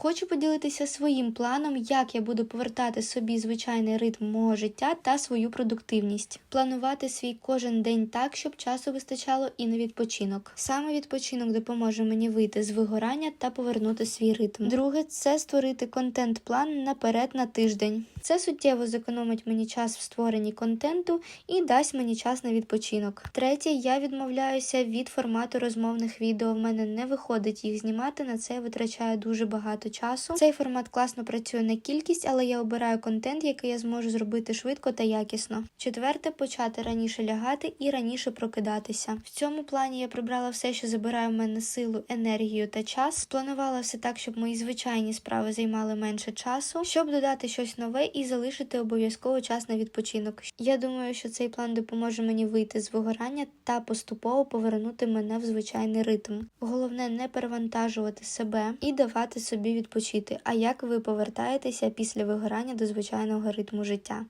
Хочу поділитися своїм планом, як я буду повертати собі звичайний ритм мого життя та свою продуктивність, планувати свій кожен день так, щоб часу вистачало і на відпочинок. Саме відпочинок допоможе мені вийти з вигорання та повернути свій ритм. Друге це створити контент-план наперед на тиждень. Це суттєво зекономить мені час в створенні контенту і дасть мені час на відпочинок. Третє, я відмовляюся від формату розмовних відео. В мене не виходить їх знімати. На це я витрачаю дуже багато часу. Цей формат класно працює на кількість, але я обираю контент, який я зможу зробити швидко та якісно. Четверте, почати раніше лягати і раніше прокидатися. В цьому плані я прибрала все, що забирає в мене силу, енергію та час. Спланувала все так, щоб мої звичайні справи займали менше часу, щоб додати щось нове і залишити обов'язково час на відпочинок. Я думаю, що цей план допоможе мені вийти з вигорання та поступово повернути мене в звичайний ритм. Головне не перевантажувати себе і давати собі відпочити. А як ви повертаєтеся після вигорання до звичайного ритму життя?